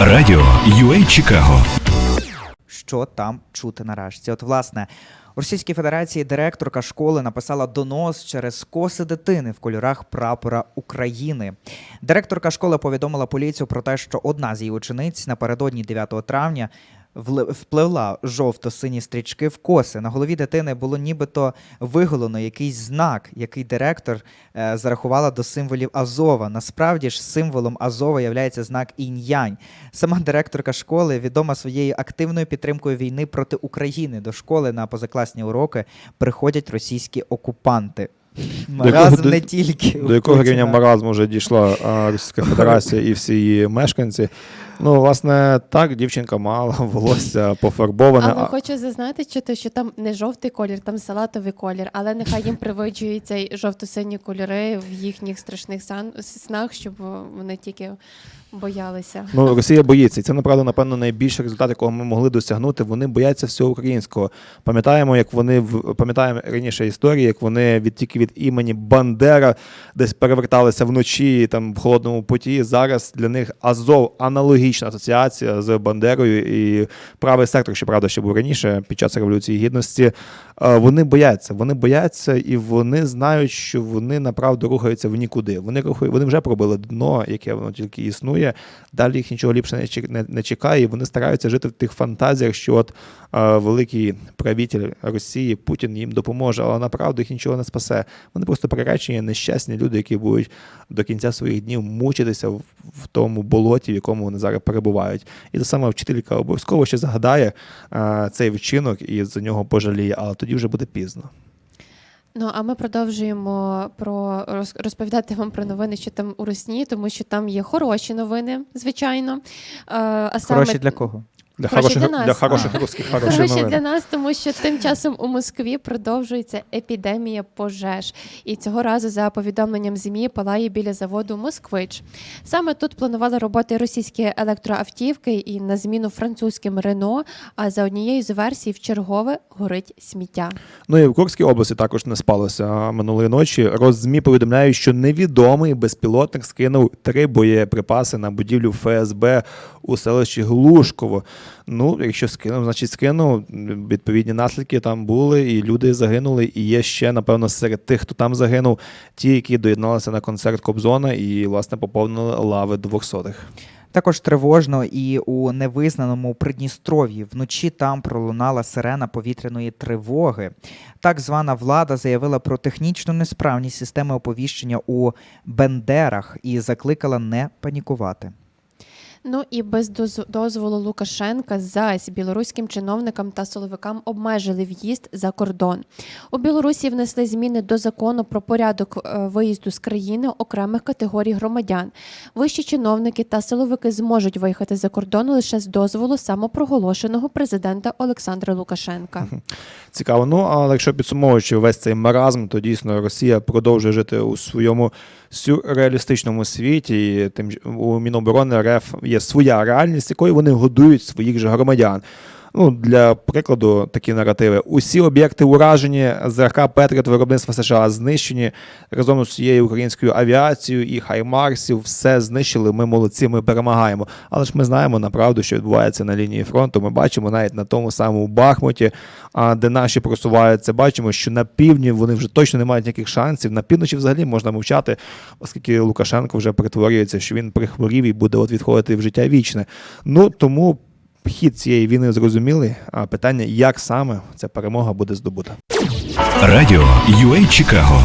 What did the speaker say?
Радіо UA Чикаго. що там чути нарешті. От, власне, у Російській Федерації директорка школи написала донос через коси дитини в кольорах прапора України. Директорка школи повідомила поліцію про те, що одна з її учениць напередодні 9 травня впливла жовто-сині стрічки в коси. На голові дитини було нібито виголено якийсь знак, який директор е, зарахувала до символів Азова. Насправді ж символом Азова є знак інь-янь. Сама директорка школи відома своєю активною підтримкою війни проти України. До школи на позакласні уроки приходять російські окупанти. Якого- Маразм до- не тільки До якого Путіна. рівня маразму вже дійшла а, Російська Федерація і всі її мешканці. Ну, власне, так, дівчинка мала волосся пофарбоване. Але хочу зазначити, що там не жовтий колір, там салатовий колір, але нехай їм привиджують цей жовто-сині кольори в їхніх страшних сан- снах, щоб вони тільки боялися. Ну, Росія боїться, і це направду, напевно, найбільший результат, якого ми могли досягнути. Вони бояться всього українського. Пам'ятаємо, як вони пам'ятаємо раніше історії, як вони від тільки від імені Бандера десь переверталися вночі там в холодному поті. Зараз для них Азов аналогічна асоціація з Бандерою і правий сектор, щоправда, ще був раніше під час революції гідності. Е, Вони бояться, вони бояться, і вони знають, що вони направду рухаються в нікуди. Вони рухають, вони вже пробили дно, яке воно тільки існує. Далі їх нічого ліпше не чек- не, не чекає. І вони стараються жити в тих фантазіях, що от е, великий правитель Росії Путін їм допоможе, але направду їх нічого не спасе. Вони просто приречені, нещасні люди, які будуть до кінця своїх днів мучитися в, в тому болоті, в якому вони зараз перебувають. І та сама вчителька обов'язково ще згадає е, цей вчинок і за нього пожаліє, але тоді вже буде пізно. Ну а ми продовжуємо про роз- розповідати вам про новини, що там у Росні, тому що там є хороші новини, звичайно. Е, А саме Хороші для кого? Для хороших, для нас. для хороших русських хороші Хороші для нас, тому що тим часом у Москві продовжується епідемія пожеж. І цього разу, за повідомленням ЗМІ, палає біля заводу Москвич. Саме тут планували роботи російські електроавтівки і на зміну французьким Рено. А за однією з версій в чергове горить сміття. Ну і в Курській області також не спалося минулої ночі. Роззмі повідомляють, що невідомий безпілотник скинув три боєприпаси на будівлю ФСБ у селищі Глушково. Ну, якщо скинув, значить скинув. Відповідні наслідки там були, і люди загинули. І є ще, напевно, серед тих, хто там загинув, ті, які доєдналися на концерт Кобзона і, власне, поповнили лави двохсотих. Також тривожно і у невизнаному Придністров'ї вночі там пролунала сирена повітряної тривоги. Так звана влада заявила про технічну несправність системи оповіщення у Бендерах і закликала не панікувати. Ну і без доз- дозволу Лукашенка зась білоруським чиновникам та силовикам обмежили в'їзд за кордон. У Білорусі внесли зміни до закону про порядок е, виїзду з країни окремих категорій громадян. Вищі чиновники та силовики зможуть виїхати за кордон лише з дозволу самопроголошеного президента Олександра Лукашенка. Цікаво. Ну, але якщо підсумовуючи весь цей маразм, то дійсно Росія продовжує жити у своєму сюрреалістичному світі. І тим у Міноборони РФ є своя реальність, якою вони годують своїх же громадян. Ну, для прикладу, такі наративи. Усі об'єкти уражені, ЗРК Петріот виробництва США знищені разом з цією українською авіацією і Хаймарсів. Все знищили. Ми молодці, ми перемагаємо. Але ж ми знаємо направду, що відбувається на лінії фронту. Ми бачимо навіть на тому самому Бахмуті, а, де наші просуваються. Бачимо, що на півдні вони вже точно не мають ніяких шансів. На півночі взагалі можна мовчати, оскільки Лукашенко вже перетворюється, що він прихворів і буде от відходити в життя вічне. Ну тому. Хід цієї війни зрозумілий, а питання, як саме ця перемога буде здобута. Радіо UA Чикаго.